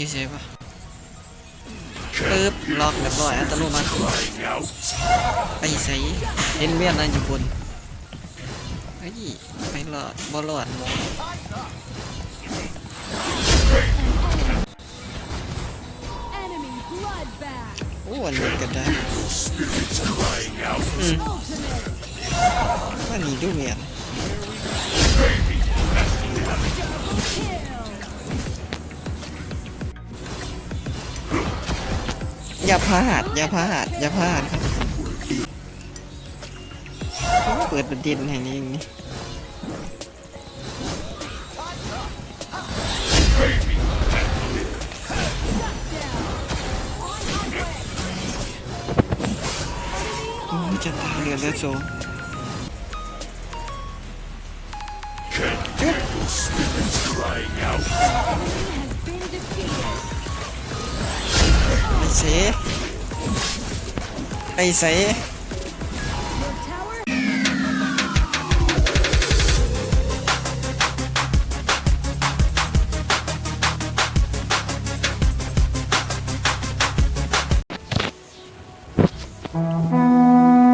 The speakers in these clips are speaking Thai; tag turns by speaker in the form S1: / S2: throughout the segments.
S1: ยู่เฉยปะปึ๊บล็อกเรียบร้อยอัตโนมัติไปใส่เห็นเวียนอะไรอยู่บนเฮ้ยไม่รอดบ่รอดโอ้อันนี้ก็ได้อืมว่านี่ดูเวียน อย่าพลาด อย่าพลาด อย่าพลาดครับ เปิดประเด็นแห่งนี่างนี่โอ้จะตายเรือแล้วโซ ไปเส
S2: Your tower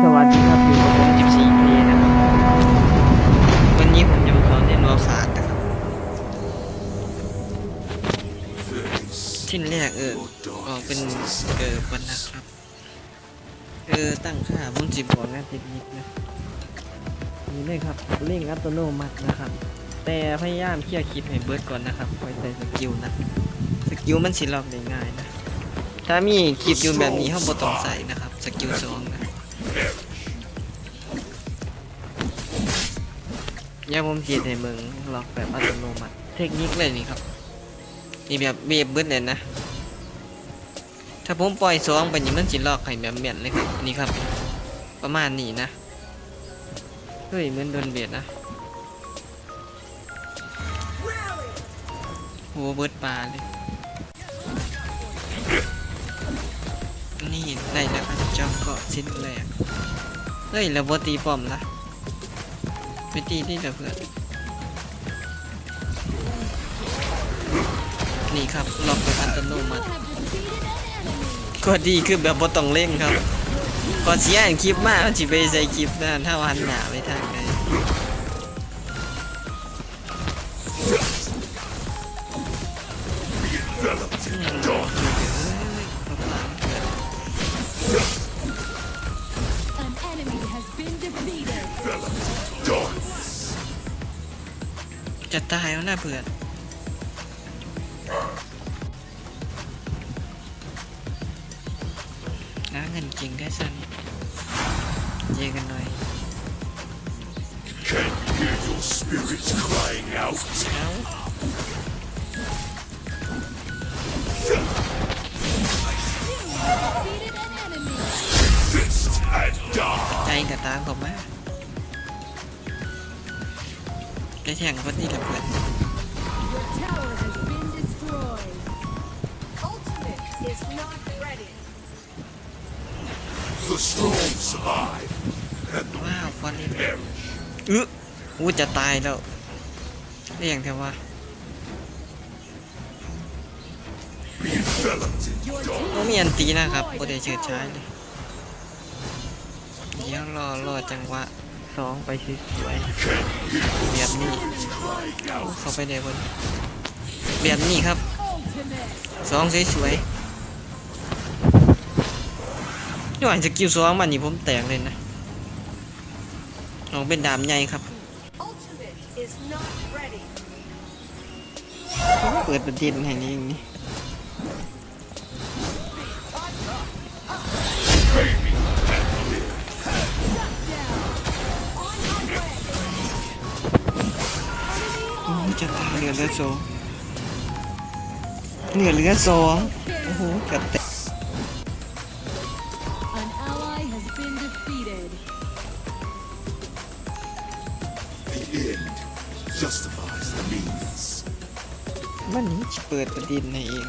S1: สวัสดีครับอยู่กับผม14ปีนะครับวันนี้ผมจะมาสอนเรียนวารศาสตร์นะครับชิ้นแรกเออออกเป็นเออวันนะครับ เออตั้งค่าบนสิบบอกงานเทคนิคนะนี่เลยครับเร่งอัตโนมัตินะครับ แต่พยายามเคลียร์คลิปให้เบิร์ดก่อนนะครับไว้ใส่สกิลนะสกิลมันสิล็อกได้ง่ายนะถ้ามีคลิปอยู่แบบนี้เขาบ่ต้องใส่นะครับสกิลสองนะอย่าผมเทียดให้เมืองล็อกแบบอัตโนมัติ เทคนิคเลยนี่ครับนี่แบบเบียบเบิดเลยนะ ถ้าผมปล่อยสองไปนี่มันสิลอกให้แบบเมียนเลยครับนี่ครับ ประมาณนี้นะเฮ้ยเหมือนโดนเบียดนะโหเบิดปลาเลยนี่ได้แล้วครับจอมเกาะชิ้นแรกเฮ้ยแล้วบตีป้อมละไปตีที่เด้อเพื่อนนี่ครับล็อกแบบอัตโนมัติ ก็ดีคือแบบบ่ต้องเร่งครับก่อนเสียอันคลิปมากสิไปใส่คลิปนะถ้าวันหนาไปทางไหนอืม
S2: An enemy has been defeated.
S1: จะตายแล้วนะเพื่อน น้าเงินจริงได้สันเยกันหน่อย
S3: Can hear your spirits crying out.
S1: เอ้า
S2: Defeated an enemy.
S3: Fist and die.
S1: ใจกับตามผมมาจะแข่งคนนี้กับเพื่อน
S2: Your tower has been destroyed.
S4: Ultimate is not ready.
S3: The strong survive, and the
S1: ว้าวฟอนนี่
S3: perish.
S1: อื้ออู้จะตายแล้วเรียงแต่ว่า
S3: Be enveloped in dark.
S1: โอ้มีอันตีนะครับโอเดเฉิดช้ายเลยเดี๋ยวรอรอจังหวะสองไปสวยๆแบบนี้โอ้เข้าไปได้บนแบบนี้ครับ
S2: Ultimate.
S1: สองสวยๆ ย้อนสกิลสองมันนี่ผมแตกเลยนะออกเป็นดามใหญ่ครับ
S4: Ultimate is not ready.
S1: ผมเปิดประเด็นให้นี่เองนี่โอ้ยจะตายเหลือเหลือสองเหลือเหลือสองโอ้โหเกับแต
S3: end justifies the means
S1: มันเปิดประเด็นในเอง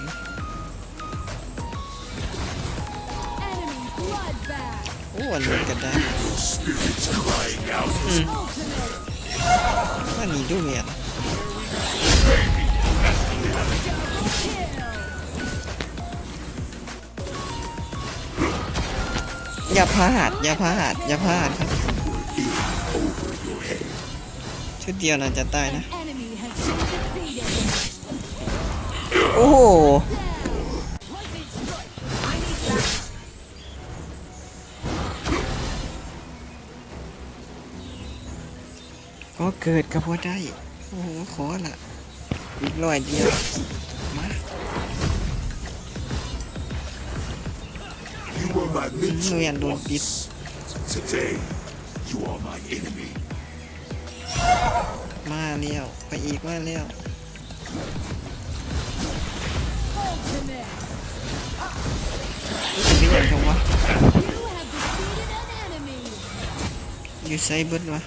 S2: Enemy bloodbath.
S1: โอ้อันนี้ก็ได้
S3: your spirits crying out
S1: อืม
S2: Ultimate.
S1: มันนี่ดูเนี่ย
S2: Kill.
S1: อย่าพลาดอย่าพลาดอย่าพลาดครับ ชุดเดียวน่าจะตายนะ
S2: Enemy has been defeated.
S1: โอ้โหก็เกิดกับพ่อได้ โอ้โห ขอละอีกร้อยเดียว มา
S3: You were my
S1: หนูอยาก
S3: mentor
S1: โดนปิด
S3: Today, you are my enemy.
S1: มาเลี้ยวไปอีกมาเลี้ยว
S2: Ultimate.
S1: ไม่อยากจังวะ
S2: You have defeated an enemy.
S1: อยู่ไซเบิร์ดวะ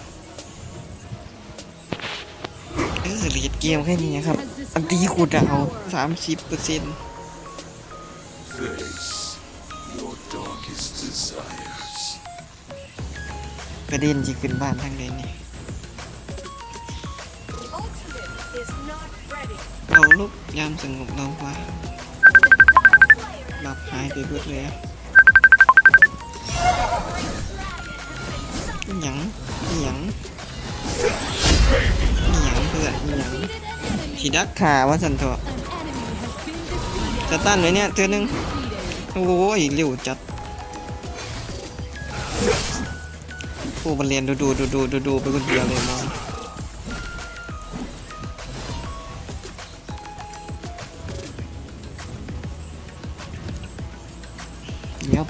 S1: เออเหรียญเกมแค่นี้ครับ อันตีกูดาวสามสิบเปอร์เซ็นต์
S3: Face your darkest desires.
S1: ประเด็นจะขึ้นบ้านทางใดนี่ เราลุกยามสงบเราว่าหลับหายไปเบิดเลยอะหยังหยังหยังเพื่อนหยังสีดักขาว่าสันเถอจะตั้นไว้เนี่ยเตือหนึ่งโอ้ยเร็วจัดโอ้มันเรียนดูดูดูดูดูดูไปคนเดียวเลยมอง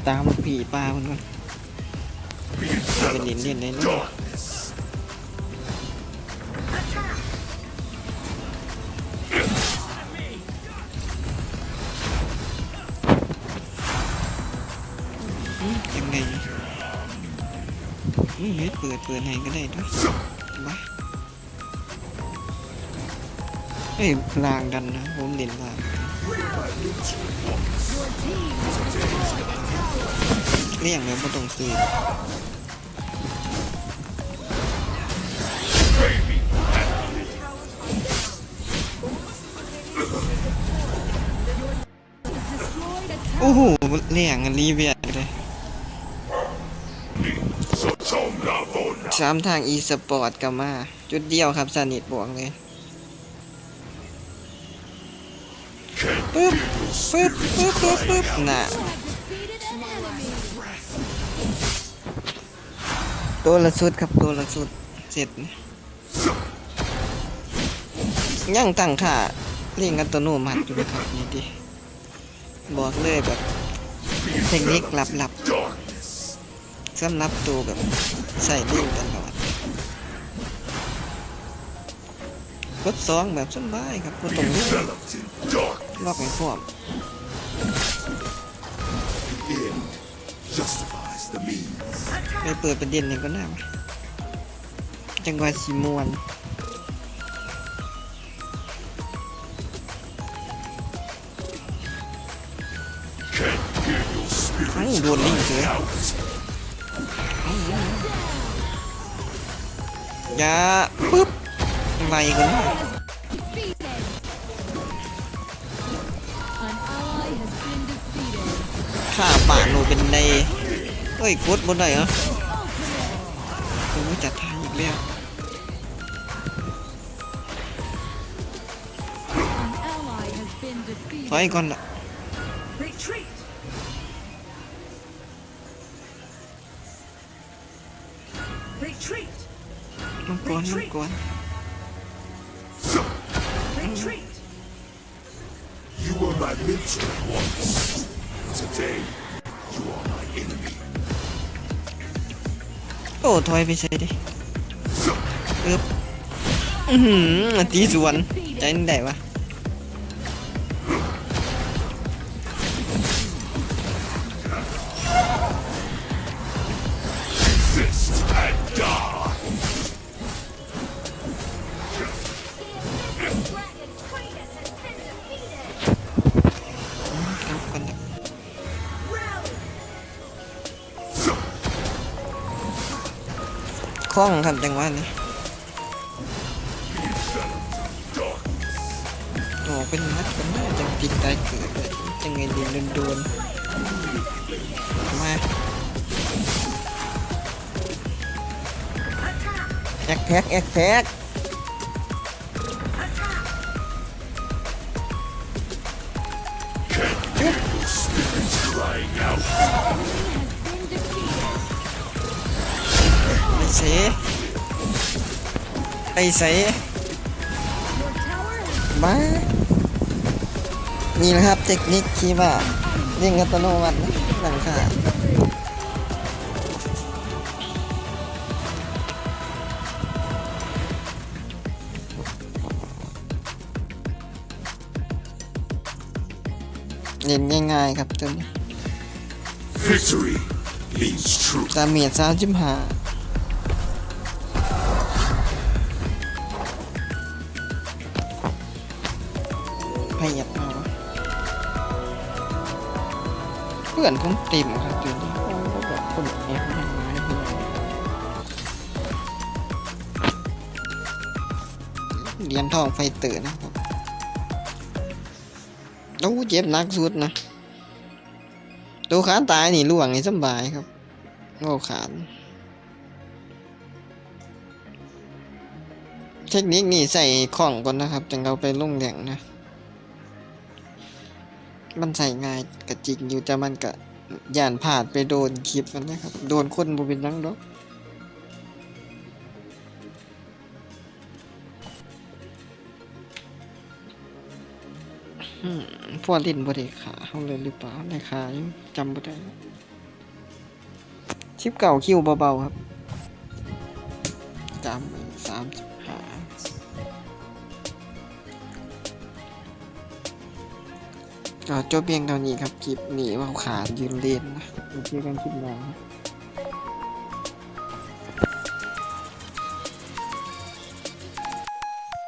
S1: ตามผีปลามันก่อนเป็นเล่นเล่นเลยนยังไงเฮ้ยเปิดเปิดให้ก็ได้ด้วยบ้า เฮ้ยลางดันนะผมเด่นลางเลี่ยงแล้วไม่ต้องซื้อโอ้โหเลี่ยงอันรีเวียดเลยสามทางอีสปอร์ตกับมา จุดเดียวครับสนิทบวกเลย ปึ๊บปึ๊บปึ๊บปึ๊บปึ๊บน่ะตัวละสุดครับตัวละสุดเสร็จนะยังตั้งค่าเล่งอันตัวโนมัติอยู่นะครับนี่ดิบอกเลยแบบเทคนิคลับ
S3: Darkness.
S1: ๆสำหรับตัวแบบใส่เล่งตลอดกดสองแบบสบายครับกดตรงนี้ ล็อกให้พร้อม
S3: The end justifies the means.
S1: ไปเปิดประเด็นนี่ก็น่าไหมจังหวะสีมวน
S3: Can't hear your
S1: เอ้า
S3: spirits
S1: โดนลิงเสือ
S3: out.
S1: อยาปึ๊บไวกันนะ ฆ่าป่าโนเป็นในเฮ้ยกดบนไหนเหรอโอ้จัดทางอีกแล้วถอยก่อนละมังกรมังกร
S3: You were my mentor. Today, you are my enemy.
S1: โอ้ถอยไปใส่ดิเอ๊บอือหือตีสวนใจนี่ได้ปะ คล่องครับจังหวะนี้
S3: โอ
S1: อกเป็นนัดกันน่าจังติดได้เกิดจังไงดีโดนๆมาแอกแท็กแอกแท็ก สไปเส
S2: Your tower has
S1: มานี่นะครับเทคนิคที่ว่าเร่งอัตโนมัตินะหลังคาเล่นง่ายๆครับตัวนี้
S3: Victory means truth.
S1: ดาเมจสามสิบห้า พื่อนผมเต็มครับตัวนี้โอ้แบบคนแอบมาไม้เพื่อนเหรียญทองไฟเตอร์นะครับโอ้เจ็บนักสุดนะตัวขาตายนี่ล่วงนี่สบายครับโง่ขานเทคนิคนี่ใส่ของก่อนนะครับจังเอาไปลงแหล่งนะ มันใส่ง่ายกะจริงอยู่แต่มันกะย่านพลาดไปโดนคลิปมันนะครับ โดนคนบ่เป็นยังดอกอืมพวกลินบ่ได้ขาเขาเลยหรือเปล่าได้ขาจำบ่ได้ชิปเก่าคิวเบาๆครับจำสามสิบ ก็จบเพียงเท่านี้ครับคลิปหนีว่าขาดยืนเล่นนะเจอกันคลิปหน้าครับ